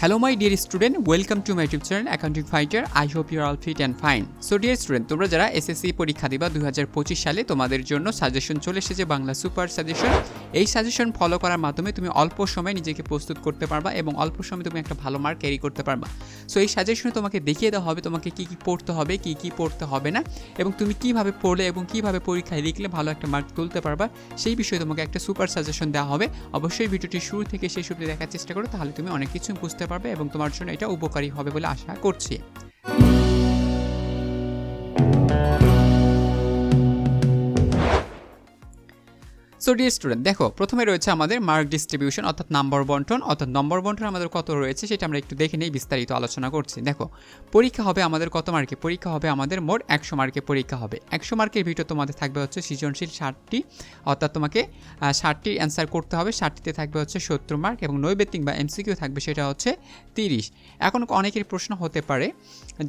Hello my dear student, welcome to my YouTube channel Accounting Fighter. I hope you are all fit and fine. So dear student, তোমরা যারা SSC পরীক্ষা দিবা দু হাজার পঁচিশ সালে তোমাদের জন্য সাজেশন চলে এসেছে বাংলা সুপার সাজেশন এই সাজেশন ফলো করার মাধ্যমে তুমি অল্প সময়ে নিজেকে প্রস্তুত করতে পারবা এবং অল্প সময়ে তুমি একটা ভালো মার্ক ক্যারি করতে পারবা সো এই সাজেশনে তোমাকে দেখিয়ে দেওয়া হবে তোমাকে কী কী পড়তে হবে কী কী পড়তে হবে না এবং তুমি কীভাবে পড়লে এবং কীভাবে পরীক্ষায় লিখলে ভালো একটা মার্ক তুলতে পারবা সেই বিষয়ে তোমাকে একটা সুপার সাজেশন দেওয়া হবে অবশ্যই ভিডিওটি শুরু থেকে শেষ অবধি দেখার চেষ্টা করো তাহলে তুমি অনেক কিছু বুঝতে পারবে এবং তোমার জন্য এটা উপকারী হবে বলে আশা করছি। সো ডিয়ার স্টুডেন্ট দেখো, প্রথমে রয়েছে আমাদের মার্ক ডিস্ট্রিবিউশন অর্থাৎ নাম্বার বন্টন। অর্থাৎ নম্বর বন্টন আমাদের কত রয়েছে সেটা আমরা একটু দেখে নিই, বিস্তারিত আলোচনা করছি। দেখো, পরীক্ষা হবে আমাদের কত মার্কে পরীক্ষা হবে আমাদের মোট একশো মার্কে পরীক্ষা হবে। একশো মার্কের ভিতর তোমাদের থাকবে হচ্ছে সৃজনশীল ষাটটি। অর্থাৎ তোমাকে ষাটটি অ্যান্সার করতে হবে। ষাটটিতে থাকবে হচ্ছে সত্তর মার্ক এবং নৈবেত্তিক বা এমসিকিউ থাকবে সেটা হচ্ছে তিরিশ। এখন অনেকের প্রশ্ন হতে পারে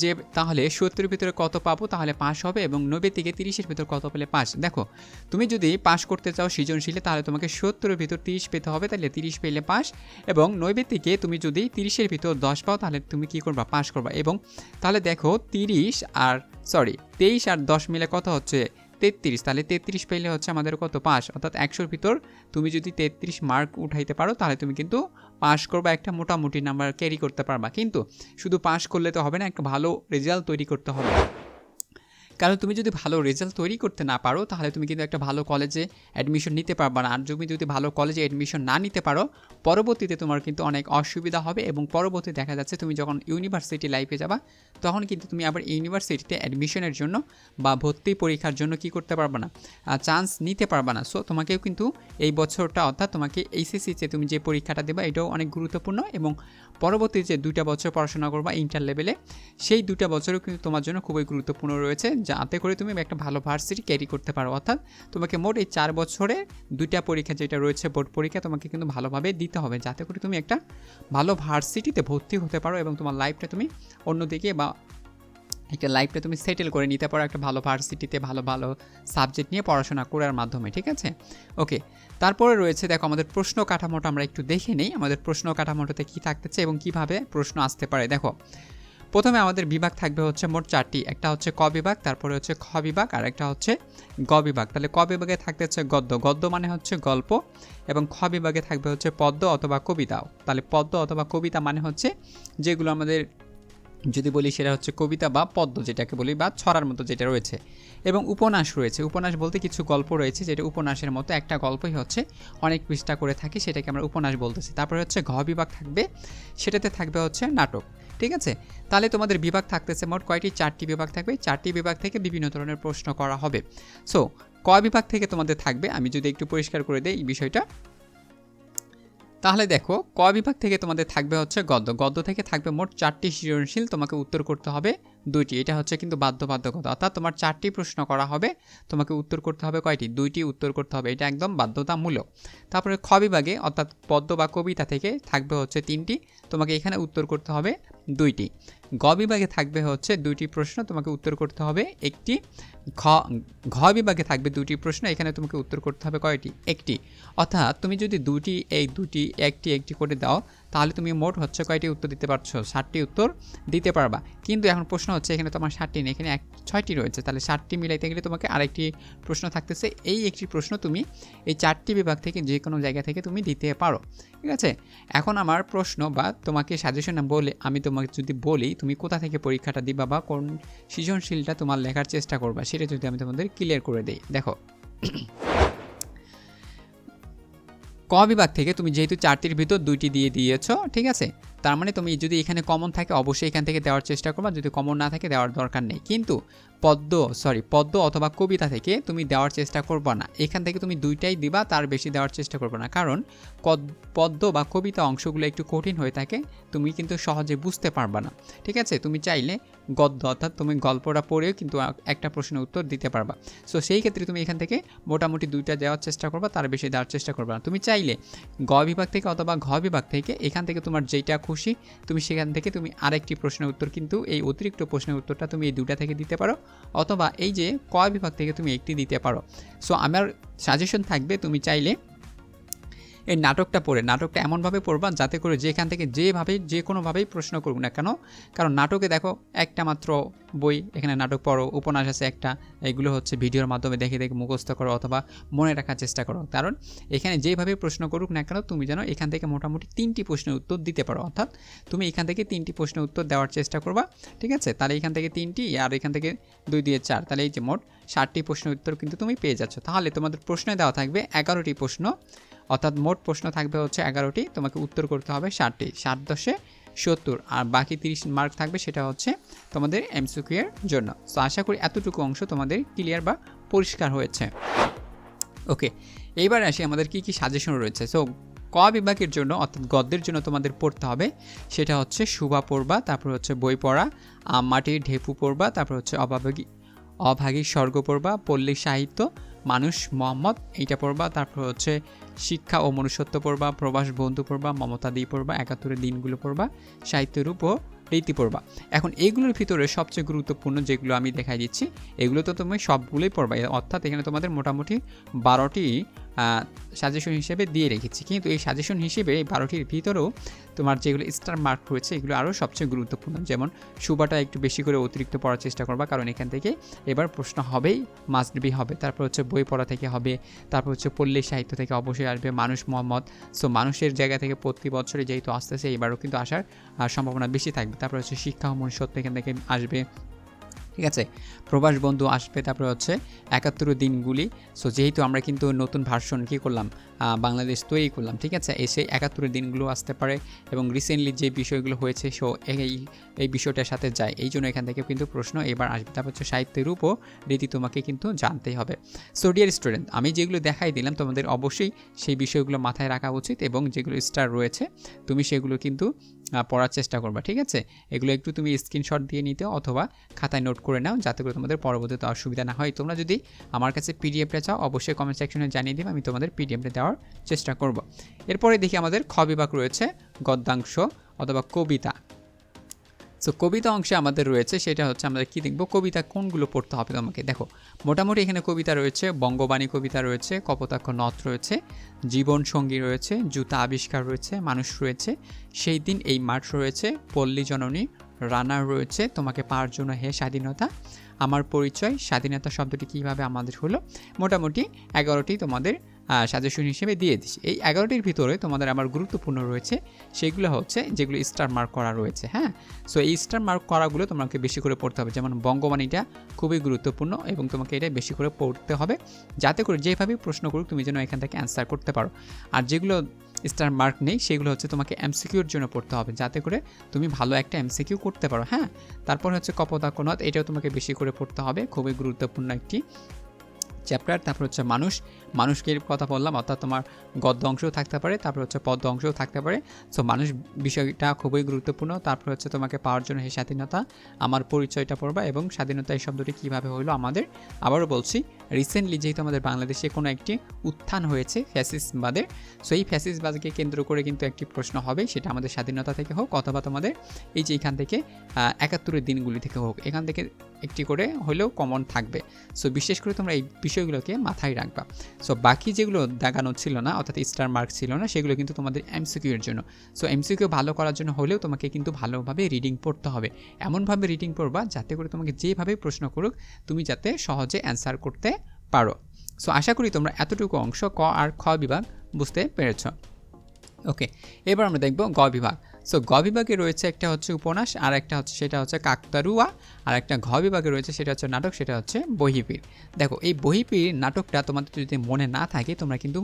যে, তাহলে সত্তরের ভিতরে কত পাবো? তাহলে পাস হবে এবং নৈবেত্তিকে তিরিশের ভিতরে কত পেলে পাস দেখো, তুমি যদি পাস করতে চাও সৃজনশীলে তাহলে তোমাকে সত্তরের ভিতর তিরিশ পেতে হবে, তাহলে তিরিশ পেলে পাস এবং নৈবেদিকে তুমি যদি তিরিশের ভিতর দশ পাও, তাহলে তুমি কী করবা? পাস করবা এবং তাহলে দেখো তিরিশ আর সরি তেইশ আর দশ মিলে কত হচ্ছে? তেত্রিশ, তাহলে তেত্রিশ পেলে হচ্ছে আমাদের কত? পাস অর্থাৎ একশোর ভিতর তুমি যদি তেত্রিশ মার্ক উঠাইতে পারো, তাহলে তুমি কিন্তু পাস করবা, একটা মোটামুটি নাম্বার ক্যারি করতে পারবা। কিন্তু শুধু পাস করলে তো হবে না, একটা ভালো রেজাল্ট তৈরি করতে হবে। কারণ তুমি যদি ভালো রেজাল্ট তৈরি করতে না পারো, তাহলে তুমি কিন্তু একটা ভালো কলেজে অ্যাডমিশন নিতে পারবে না। আর তুমি যদি ভালো কলেজে অ্যাডমিশন না নিতে পারো, পরবর্তীতে তোমার কিন্তু অনেক অসুবিধা হবে এবং পরবর্তী দেখা যাচ্ছে তুমি যখন ইউনিভার্সিটি লাইফে যাবা, তখন কিন্তু তুমি আবার ইউনিভার্সিটিতে অ্যাডমিশনের জন্য বা ভর্তি পরীক্ষার জন্য কি করতে পারবে না চান্স নিতে পারবে না। সো তোমাকেও কিন্তু এই বছরটা অর্থাৎ তোমাকে এইচএসসিতে তুমি যে পরীক্ষাটা দেবা, এটাও অনেক গুরুত্বপূর্ণ এবং পরবর্তী যে দুইটা বছর পড়াশোনা করবা ইন্টার লেভেলে সেই দুটা বছরও কিন্তু তোমার জন্য খুবই গুরুত্বপূর্ণ রয়েছে, যাতে করে তুমি একটা ভালো ভার্সিটি ক্যারি করতে পারো। অর্থাৎ তোমাকে মোট এই চার বছরে দুইটা পরীক্ষা যেটা রয়েছে বোর্ড পরীক্ষা তোমাকে কিন্তু ভালোভাবে দিতে হবে, যাতে করে তুমি একটা ভালো ভার্সিটিতে ভর্তি হতে পারো এবং তোমার লাইফটা তুমি অন্যদিকে বা একটা লাইফটা তুমি সেটেল করে নিতে পারো, একটা ভালো ভার্সিটিতে ভালো ভালো সাবজেক্ট নিয়ে পড়াশোনা করার মাধ্যমে, ঠিক আছে? ওকে তারপরে রয়েছে, দেখো, আমাদের প্রশ্ন কাঠামোটা আমরা একটু দেখে নিই, আমাদের প্রশ্ন কাঠামোটাতে কী থাকতেছে এবং কীভাবে প্রশ্ন আসতে পারে, দেখো। প্রথমে আমাদের বিভাগ থাকবে হচ্ছে মোট চারটি, একটা হচ্ছে ক বিভাগ, তারপরে হচ্ছে খ বিভাগ, আর একটা হচ্ছে গ বিভাগ। তাহলে ক বিভাগে থাকতে হচ্ছে গদ্য গদ্য মানে হচ্ছে গল্প, এবং খ বিভাগে থাকবে হচ্ছে পদ্য অথবা কবিতাও। তাহলে পদ্য অথবা কবিতা মানে হচ্ছে যেগুলো আমাদের যদি বলি সেটা হচ্ছে কবিতা বা পদ্য যেটাকে বলি বা ছড়ার মতো যেটা রয়েছে। এবং উপন্যাস রয়েছে। উপন্যাস বলতে কিছু গল্প রয়েছে, যেটা উপন্যাসের মতো একটা গল্পই হচ্ছে। অনেক পৃষ্ঠা করে থাকি, সেটাকে আমরা উপন্যাস বলতেছি। তারপরে হচ্ছে ঘ বিভাগ থাকবে, সেটাতে থাকবে হচ্ছে নাটক, ঠিক আছে? তাহলে তোমাদের বিভাগ থাকতেছে মোট কয়টি? চারটি বিভাগ থাকবে। চারটি বিভাগ থেকে বিভিন্ন ধরনের প্রশ্ন করা হবে। সো ক বিভাগ থেকে তোমাদের থাকবে। আমি যদি একটু পরিষ্কার করে দিই এই বিষয়টা। তাহলে দেখো, ক বিভাগ থেকে তোমাদের থাকবে হচ্ছে গদ্য। গদ্য থেকে থাকবে মোট চারটি সৃজনশীল, তোমাকে উত্তর করতে হবে। দুইটি, এটা হচ্ছে কিন্তু বাধ্যবাধকতা। অর্থাৎ তোমার চারটি প্রশ্ন করা হবে, তোমাকে উত্তর করতে হবে কয়টি? দুইটি উত্তর করতে হবে, এটা একদম বাধ্যতামূলক। তারপরে খ বিভাগে, অর্থাৎ পদ্য বা কবিতা থেকে থাকবে হচ্ছে তিনটি, তোমাকে এখানে উত্তর করতে হবে দুইটি। গ বিভাগে থাকবে হচ্ছে দুইটি প্রশ্ন, তোমাকে উত্তর করতে হবে একটি। ঘ ঘ বিভাগে থাকবে দুটি প্রশ্ন, এখানে তোমাকে উত্তর করতে হবে কয়টি? একটি। অর্থাৎ তুমি যদি দুটি এই দুটি একটি একটি করে দাও তাহলে তুমি মোট হচ্ছে কয়টি উত্তর দিতে পারছ? ষাটটি উত্তর দিতে পারবা। কিন্তু এখন প্রশ্ন হচ্ছে, এখানে তোমার ষাটটি নেই, এখানে এক ছয়টি রয়েছে। তাহলে ষাটটি মিলাইতে গেলে তোমাকে আরেকটি প্রশ্ন থাকতেছে। এই একটি প্রশ্ন তুমি এই চারটি বিভাগ থেকে যে কোনো জায়গা থেকে তুমি দিতে পারো। ঠিক আছে? এখন আমার প্রশ্ন বা তোমাকে সাজেশন বলে আমি তোমাকে যদি বলি, তুমি কোথা থেকে পরীক্ষাটা দিবা বা কোন সৃজনশীলটা তোমার লেখার চেষ্টা করবা, সেটা যদি আমি তোমাদের ক্লিয়ার করে দিই। দেখো। ক বিভাগ থেকে তুমি যেহেতু চারটির ভিতর দুইটি দিয়ে দিয়েছ ঠিক আছে? তার মানে তুমি যদি এখানে কমন থাকে, অবশ্যই এখান থেকে দেওয়ার চেষ্টা করবা। যদি কমন না থাকে, দেওয়ার দরকার নেই। কিন্তু পদ্ম সরি পদ্ম অথবা কবিতা থেকে তুমি দেওয়ার চেষ্টা করবা না। এখান থেকে তুমি দুইটাই দিবা, তার বেশি দেওয়ার চেষ্টা করবে না। কারণ পদ্ম বা কবিতা অংশগুলো একটু কঠিন হয়ে থাকে, তুমি কিন্তু সহজে বুঝতে পারবা না। ঠিক আছে? তুমি চাইলে গদ্য, অর্থাৎ তুমি গল্পটা পড়েও কিন্তু একটা প্রশ্নের উত্তর দিতে পারবা। সো সেই ক্ষেত্রে তুমি এখান থেকে মোটামুটি দুইটা দেওয়ার চেষ্টা করবা, তার বেশি দেওয়ার চেষ্টা করবা না। তুমি চাইলে গ বিভাগ থেকে অথবা ঘ বিভাগ থেকে এখান থেকে তোমার যেটা খুশি, তুমি সেখান থেকে তুমি আরেকটি প্রশ্নের উত্তর কিন্তু এই অতিরিক্ত প্রশ্নের উত্তরটা তুমি এই দুটা থেকে দিতে পারো, অথবা এই যে কয় বিভাগ থেকে তুমি একটি দিতে পারো। সো আমার সাজেশন থাকবে তুমি চাইলে এই নাটকটা পড়ে, নাটকটা এমনভাবে পড়বা যাতে করে যেখান থেকে যেভাবে, যে কোনোভাবেই প্রশ্ন করুক না কেন। কারণ নাটকে দেখো, একটা মাত্র বই, এখানে নাটক পড়ো, উপন্যাস আছে একটা, এগুলো হচ্ছে ভিডিওর মাধ্যমে দেখে দেখে মুখস্থ করো অথবা মনে রাখার চেষ্টা করো। কারণ এখানে যেভাবে প্রশ্ন করুক না কেন, তুমি যেন এখান থেকে মোটামুটি তিনটি প্রশ্নের উত্তর দিতে পারো। অর্থাৎ তুমি এখান থেকে তিনটি প্রশ্নের উত্তর দেওয়ার চেষ্টা করবা, ঠিক আছে? তাহলে এখান থেকে তিনটি আর এখান থেকে দুই দিয়ে চার। তাহলে এই যে মোট ষাটটি প্রশ্নের উত্তর কিন্তু তুমি পেয়ে যাচ্ছ। তাহলে তোমাদের প্রশ্নে দেওয়া থাকবে এগারোটি প্রশ্ন। অর্থাৎ মোট প্রশ্ন থাকবে হচ্ছে এগারোটি, তোমাকে উত্তর করতে হবে ষাটটি। ষাট দশে সত্তর, আর বাকি তিরিশ মার্ক থাকবে সেটা হচ্ছে তোমাদের এমসিকিউ এর জন্য। তো আশা করি এতটুকু অংশ তোমাদের ক্লিয়ার বা পরিষ্কার হয়েছে। ওকে এইবার আসি আমাদের কি কি সাজেশন রয়েছে। সো ক বিভাগের জন্য, অর্থাৎ গদ্যের জন্য তোমাদের পড়তে হবে। সেটা হচ্ছে শুভা পড়বা, তারপর হচ্ছে বই পড়া মাটির ঢেপু পড়বা, তারপর হচ্ছে অভাবী অভাগী স্বর্গ পড়বা, পল্লী সাহিত্য মানুষ মোহাম্মদ, এইটা পড়বা। তারপর হচ্ছে শিক্ষা ও মনুষ্যত্ব পড়বা, প্রবাস বন্ধু পড়বা, মমতা দিয়ে পড়বা, একাত্তরের দিনগুলো পড়বা, সাহিত্যের রূপ ও রীতি পড়বা। এখন এইগুলোর ভিতরে সবচেয়ে গুরুত্বপূর্ণ যেগুলো আমি দেখাই দিচ্ছি, এগুলো তো তুমি সবগুলোই পড়বা। অর্থাৎ এখানে তোমাদের মোটামুটি বারোটি সাজেশন হিসেবে দিয়ে রেখেছি। কিন্তু এই সাজেশন হিসেবে এই বারোটির ভিতরেও তোমার যেগুলো স্টার মার্ক রয়েছে, এগুলো আরও সবচেয়ে গুরুত্বপূর্ণ। যেমন, সুবাটা একটু বেশি করে অতিরিক্ত পড়ার চেষ্টা করবা, কারণ এখান থেকে এবার প্রশ্ন হবেই মাস্ট বি হবে। তারপর হচ্ছে বই পড়া থেকে হবে, তারপর হচ্ছে পল্লী সাহিত্য থেকে অবশ্যই আসবে, মানুষ, মোহাম্মদ। সো মানুষের জায়গা থেকে প্রতি বছরে যেহেতু আসতেছে, এবারও কিন্তু আসার সম্ভাবনা বেশি থাকবে। তারপর হচ্ছে শিক্ষা মনুষ্যত্ব এখান থেকে আসবে। ঠিক আছে? প্রবাস বন্ধু আসবে, তারপরে হচ্ছে একাত্তর দিনগুলি সো যেহেতু আমরা কিন্তু নতুন ভার্সন কী করলাম? বাংলাদেশ তৈরি করলাম, ঠিক আছে? এসে একাত্তরের দিনগুলো আসতে পারে এবং রিসেন্টলি যে বিষয়গুলো হয়েছে সো এই এই বিষয়টার সাথে যায়। এই জন্য এখান থেকে কিন্তু প্রশ্ন এবার আসবে। তারপর হচ্ছে সাহিত্যের উপর রীতি তোমাকে কিন্তু জানতেই হবে। সো ডিয়ার স্টুডেন্ট আমি যেগুলো দেখাই দিলাম, তোমাদের অবশ্যই সেই বিষয়গুলো মাথায় রাখা উচিত এবং যেগুলো স্টার রয়েছে, তুমি সেগুলো কিন্তু পড়ার চেষ্টা করবা, ঠিক আছে? এগুলো একটু তুমি স্ক্রিনশট দিয়ে নিতে অথবা খাতায় নোট করে নাও যাতে করে তোমাদের পরবর্তীতে অসুবিধা না হয়। তোমরা যদি আমার কাছে পিডিএফটা চাও, অবশ্যই কমেন্ট সেকশনে জানিয়ে দিবে, আমি তোমাদের পিডিএফটা দেওয়ার চেষ্টা করব। এরপরে দেখি আমাদের খ বিভাগ রয়েছে, গদ্যাংশ অথবা কবিতা। সো কবিতা অংশে আমাদের রয়েছে, সেটা হচ্ছে আমরা কী দেখব? কবিতা কোনগুলো পড়তে হবে তোমাকে? দেখো, মোটামুটি এখানে কবিতা রয়েছে, বঙ্গবাণী কবিতা রয়েছে, কপোতাক্ষ নথ রয়েছে জীবন সঙ্গী রয়েছে, জুতা আবিষ্কার রয়েছে, মানুষ রয়েছে, সেই দিন এই মাঠ রয়েছে, পল্লী জননী রানার রয়েছে, তোমাকে পাওয়ার জন্য হে স্বাধীনতা, আমার পরিচয়, স্বাধীনতা শব্দটি কীভাবে আমাদের হলো? মোটামুটি এগারোটি তোমাদের সাজেশন হিসেবে দিয়ে দিচ্ছি এই এগারোটির ভিতরে তোমাদের আমার গুরুত্বপূর্ণ রয়েছে, সেগুলো হচ্ছে যেগুলো স্টার মার্ক করা রয়েছে হ্যাঁ? সো এই স্টার মার্ক করাগুলো তোমাকে বেশি করে পড়তে হবে। যেমন বঙ্গবাণীটা খুবই গুরুত্বপূর্ণ এবং তোমাকে এটা বেশি করে পড়তে হবে। যাতে করে যেভাবে প্রশ্ন করুক, তুমি যেন এখান থেকে অ্যান্সার করতে পারো। আর যেগুলো স্টার মার্ক নেই, সেগুলো হচ্ছে তোমাকে এমসিকিউর জন্য পড়তে হবে। যাতে করে তুমি ভালো একটা এমসিকিউ করতে পারো হ্যাঁ? তারপর হচ্ছে কপোতাকনদ এটাও তোমাকে বেশি করে পড়তে হবে। খুবই গুরুত্বপূর্ণ একটি চ্যাপ্টার তারপর হচ্ছে মানুষ। মানুষকে কথা বললাম, অর্থাৎ তোমার গদ্য অংশও থাকতে পারে, তারপর হচ্ছে পদ্য অংশও থাকতে পারে। সো মানুষ বিষয়টা খুবই গুরুত্বপূর্ণ, তারপর হচ্ছে তোমাকে পাওয়ার জন্য সেই স্বাধীনতা, আমার পরিচয়টা পড়বা এবং স্বাধীনতা এই শব্দটি কীভাবে হলো আমাদের, আবারও বলছি। রিসেন্টলি যেহেতু আমাদের বাংলাদেশে কোনো একটি উত্থান হয়েছে ফ্যাসিসবাদের সো এই ফ্যাসিসবাদকে কেন্দ্র করে কিন্তু একটি প্রশ্ন হবে, সেটা আমাদের স্বাধীনতা থেকে হোক অথবা তোমাদের এই যে এখান থেকে একাত্তরের দিনগুলি থেকে হোক, এখান থেকে একটি করে হলেও কমন থাকবে। সো বিশেষ করে তোমরা এই বিষয়গুলোকে মাথায় রাখবা। সো বাকি যেগুলো দেখানো ছিল না, অর্থাৎ স্টার মার্ক ছিল না, সেগুলো কিন্তু তোমাদের এমসিকিউ এর জন্য। সো এমসিকিউ ভালো করার জন্য হলেও তোমাকে কিন্তু ভালোভাবে রিডিং পড়তে হবে। এমনভাবে রিডিং পড়বা যাতে করে তোমাকে যেভাবে প্রশ্ন করুক, তুমি যাতে সহজে অ্যান্সার করতে পারো। সো আশা করি তোমরা এতটুকু অংশ ক আর খ বিভাগ বুঝতে পেরেছ। ওকে এবার আমরা দেখব গ বিভাগ। সো গ বিভাগে রয়েছে একটা হচ্ছে উপন্যাস, আর একটা হচ্ছে, সেটা হচ্ছে কাকতারুয়া, আর একটা ঘ বিভাগে রয়েছে, সেটা হচ্ছে নাটক, সেটা হচ্ছে বহিপির দেখো, এই বহিপির নাটকটা তোমাদের যদি মনে না থাকে, তোমরা কিন্তু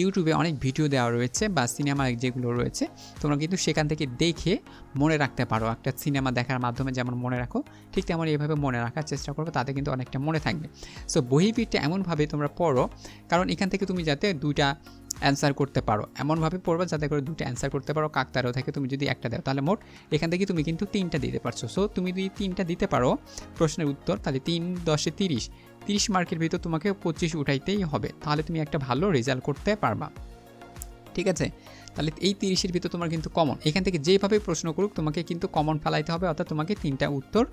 ইউটিউবে অনেক ভিডিও দেওয়া রয়েছে বা সিনেমা যেগুলো রয়েছে, তোমরা কিন্তু সেখান থেকে দেখে মনে রাখতে পারো। একটা সিনেমা দেখার মাধ্যমে যেমন মনে রাখো, ঠিক তেমন এইভাবে মনে রাখার চেষ্টা করব, তাতে কিন্তু অনেকটা মনে থাকবে। সো বহিপিরটা এমনভাবে তোমরা পড়ো, কারণ এখান থেকে তুমি যাতে দুইটা অ্যান্সার করতে পারো। এমনভাবে পড়বা যাতে করে দুটো অ্যান্সার করতে পারো কাকতারও থেকে তুমি যদি একটা দাও, তাহলে মোট এখান থেকে তুমি কিন্তু তিনটা দিতে পারছ। সো তুমি যদি তিনটা দিতে পারো প্রশ্নের উত্তর, তাহলে তিন দশে তিরিশ। তিরিশ মার্কের ভিতর তোমাকে পঁচিশ উঠাইতেই হবে। তাহলে তুমি একটা ভালো রেজাল্ট করতে পারবা। ঠিক আছে? তাহলে এই তিরিশের ভিতর তোমার কিন্তু কমন এখান থেকে যেভাবে প্রশ্ন করুক, তোমাকে কিন্তু কমন ফেলাইতে হবে, অর্থাৎ তোমাকে তিনটা উত্তর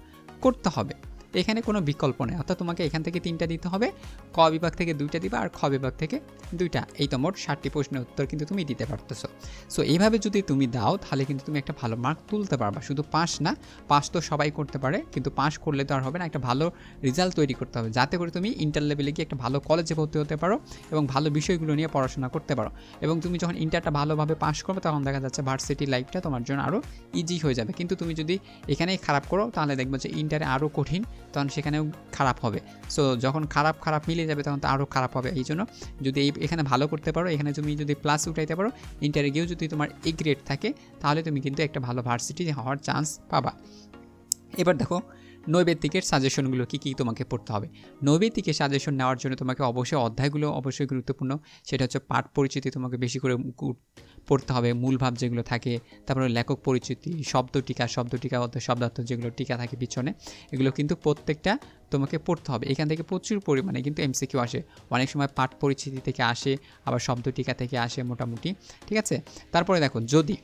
করতে হবে। এখানে কোনো বিকল্প নেই। অর্থাৎ তোমাকে এখান থেকে তিনটা দিতে হবে, ক বিভাগ থেকে দুইটা দিবা আর খ বিভাগ থেকে দুইটা। এই তো মোট ষাটটি প্রশ্নের উত্তর কিন্তু তুমি দিতে পারতেছো। সো এইভাবে যদি তুমি দাও, তাহলে কিন্তু তুমি একটা ভালো মার্ক তুলতে পারবা। শুধু পাস না পাস তো সবাই করতে পারে, কিন্তু পাস করলে তো আর হবে না, একটা ভালো রেজাল্ট তৈরি করতে হবে। যাতে করে তুমি ইন্টার লেভেলে গিয়ে একটা ভালো কলেজে ভর্তি হতে পারো এবং ভালো বিষয়গুলো নিয়ে পড়াশোনা করতে পারো। এবং তুমি যখন ইন্টারটা ভালোভাবে পাস করবে, তখন দেখা যাচ্ছে ভার্সিটি লাইফটা তোমার জন্য আরও ইজি হয়ে যাবে। কিন্তু তুমি যদি এখানেই খারাপ করো, তাহলে দেখবে যে ইন্টারে আরও কঠিন তখন সেখানেও খারাপ হবে। সো যখন খারাপ খারাপ মিলে যাবে তখন তো আরও খারাপ হবে। এই জন্য যদি এই এখানে ভালো করতে পারো, এখানে তুমি যদি প্লাস উঠাইতে পারো ইন্টারে গিয়েও যদি তোমার এ গ্রেড থাকে, তাহলে তুমি কিন্তু একটা ভালো ভার্সিটি হওয়ার চান্স পাবা। এবার দেখো নৈবেদিকের সাজেশনগুলো কী কী তোমাকে পড়তে হবে? নৈবেদিকের সাজেশন নেওয়ার জন্য তোমাকে অবশ্যই অধ্যায়গুলো অবশ্যই গুরুত্বপূর্ণ। সেটা হচ্ছে পাঠ পরিচিতি তোমাকে বেশি করে পড়তে হবে, মূল ভাব যেগুলো থাকে, তারপরে লেখক পরিচিতি, শব্দ টিকা শব্দ টিকা শব্দার্থ যেগুলো টিকা থাকে পিছনে, এগুলো কিন্তু প্রত্যেকটা তোমাকে পড়তে হবে। এখান থেকে প্রচুর পরিমাণে কিন্তু এমসিকিউ আসে। অনেক সময় পাঠ পরিচিতি থেকে আসে, আবার শব্দ টিকা থেকে আসে মোটামুটি, ঠিক আছে? তারপরে দেখো, যদি,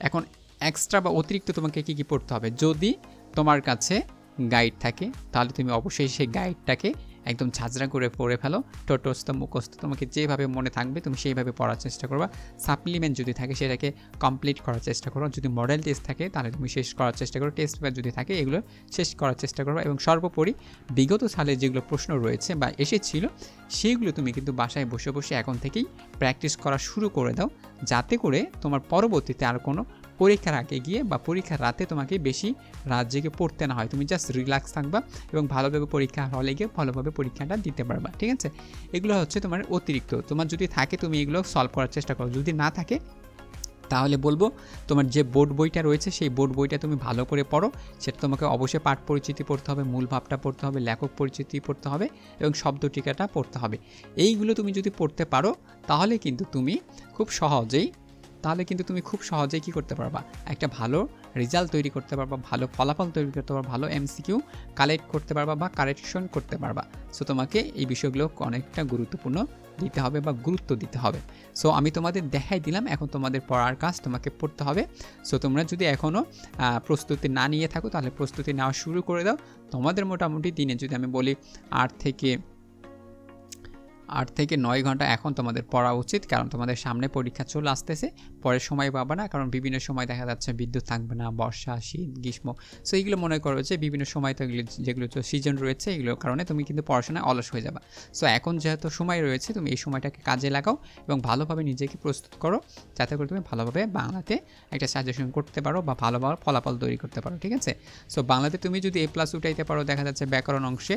এখন এক্সট্রা বা অতিরিক্ত তোমাকে কী কী পড়তে হবে? যদি তোমার কাছে গাইড থাকে, তাহলে তুমি অবশ্যই সেই গাইডটাকে একদম ঝাঁঝরা করে পড়ে ফেলো। টোটস্থ মুখস্থ, তোমাকে যেভাবে মনে থাকবে তুমি সেইভাবে পড়ার চেষ্টা করবা। সাপ্লিমেন্ট যদি থাকে সেটাকে কমপ্লিট করার চেষ্টা করো। যদি মডেল টেস্ট থাকে তাহলে তুমি শেষ করার চেষ্টা করো। টেস্ট পেপার যদি থাকে এগুলো শেষ করার চেষ্টা করো এবং সর্বোপরি বিগত সালে যেগুলো প্রশ্ন রয়েছে বা এসেছিল সেইগুলো তুমি কিন্তু বাসায় বসে বসে এখন থেকেই প্র্যাকটিস করা শুরু করে দাও। যাতে করে তোমার পরবর্তীতে আর কোনো পরীক্ষার আগে গিয়ে বা পরীক্ষার রাতে তোমাকে বেশি রাত জেগে পড়তে না হয়। তুমি জাস্ট রিল্যাক্স থাকবা এবং ভালোভাবে পরীক্ষা হলে গিয়ে ভালোভাবে পরীক্ষাটা দিতে পারবা, ঠিক আছে? এগুলো হচ্ছে তোমার অতিরিক্ত। তোমার যদি থাকে, তুমি এগুলো সলভ করার চেষ্টা করো। যদি না থাকে, তাহলে বলব তোমার যে বোর্ড বইটা রয়েছে, সেই বোর্ড বইটা তুমি ভালো করে পড়ো। সেটা তোমাকে অবশ্যই পাঠ পরিচিতি পড়তে হবে, মূল ভাবটা পড়তে হবে, লেখক পরিচিতি পড়তে হবে এবং শব্দ টিকাটা পড়তে হবে। এইগুলো তুমি যদি পড়তে পারো, তাহলে কিন্তু তুমি খুব সহজেই তাহলে কিন্তু তুমি খুব সহজেই কী করতে পারবা? একটা ভালো রেজাল্ট তৈরি করতে পারবা, ভালো ফলাফল তৈরি করতে পারবা, ভালো এমসিকিউ কালেক্ট করতে পারবা বা কারেকশন করতে পারবা। সো তোমাকে এই বিষয়গুলো অনেকটা গুরুত্বপূর্ণ দিতে হবে বা গুরুত্ব দিতে হবে। সো আমি তোমাদের দেখাই দিলাম, এখন তোমাদের পড়ার কাজ তোমাকে পড়তে হবে। সো তোমরা যদি এখনও প্রস্তুতি না নিয়ে থাকো, তাহলে প্রস্তুতি নেওয়া শুরু করে দাও। তোমাদের মোটামুটি দিনে যদি আমি বলি আট থেকে আট থেকে নয় ঘণ্টা এখন তোমাদের পড়া উচিত, কারণ তোমাদের সামনে পরীক্ষা চলে আসতেছে। পরে সময় পাবে না, কারণ বিভিন্ন সময় দেখা যাচ্ছে বিদ্যুৎ থাকবে না, বর্ষা, শীত, গ্রীষ্ম। সো এইগুলো মনে করো যে বিভিন্ন সময় তো এগুলো, যেগুলো সিজন রয়েছে, এগুলোর কারণে তুমি কিন্তু পড়াশোনায় অলস হয়ে যাবে। সো এখন যেহেতু সময় রয়েছে, তুমি এই সময়টাকে কাজে লাগাও এবং ভালোভাবে নিজেকে প্রস্তুত করো, যাতে করে তুমি ভালোভাবে বাংলাতে একটা সাজেশন করতে পারো বা ভালো ভালো ফলাফল তৈরি করতে পারো, ঠিক আছে? সো বাংলাতে তুমি যদি এ প্লাস উঠাইতে পারো, দেখা যাচ্ছে ব্যাকরণ অংশে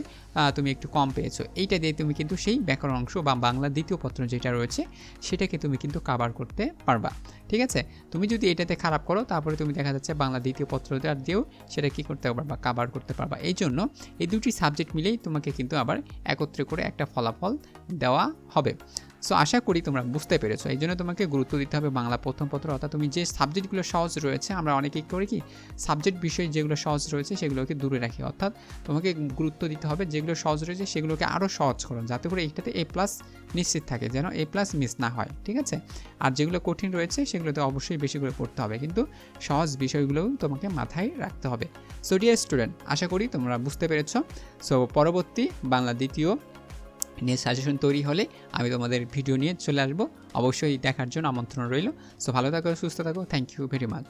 তুমি একটু কম পেয়েছ। এইটা দিয়ে তুমি কিন্তু সেই ব্যাকরণ অংশ বা বাংলা দ্বিতীয় পত্র যেটা রয়েছে, সেটাকে তুমি কিন্তু কাভার করতে পারবা। ঠিক আছে? তুমি যদি এটাতে খারাপ করো, তারপরে তুমি দেখা যাচ্ছে বাংলা দ্বিতীয় পত্রটা দিয়েও সেটা কী করতে পারবা কাভার করতে পারবা। এই জন্য এই দুটি সাবজেক্ট মিলেই তোমাকে কিন্তু আবার একত্রে করে একটা ফলাফল দেওয়া হবে। সো আশা করি তোমরা বুঝতে পেরেছ। এই জন্য তোমাকে গুরুত্ব দিতে হবে বাংলা প্রথম পত্র। অর্থাৎ তুমি যে সাবজেক্টগুলো সহজ রয়েছে, আমরা অনেকেই করি কি সাবজেক্ট বিষয় যেগুলো সহজ রয়েছে, সেগুলোকে দূরে রাখি। অর্থাৎ তোমাকে গুরুত্ব দিতে হবে, যেগুলো সহজ রয়েছে, সেগুলোকে আরও সহজ করো যাতে করে এইটাতে এ প্লাস নিশ্চিত থাকে, যেন এ প্লাস মিস না হয়, ঠিক আছে? আর যেগুলো কঠিন রয়েছে, সেগুলোতে অবশ্যই বেশি করে পড়তে হবে। কিন্তু সহজ বিষয়গুলোও তোমাকে মাথায় রাখতে হবে। সো ডিয়ার স্টুডেন্ট আশা করি তোমরা বুঝতে পেরেছ। সো পরবর্তী বাংলা দ্বিতীয় নিয়ে সাজেশন তৈরি হলে আমি তোমাদের ভিডিও নিয়ে চলে আসব। অবশ্যই দেখার জন্য আমন্ত্রণ রইল। সো ভালো থাকো, সুস্থ থাকো। Thank you very much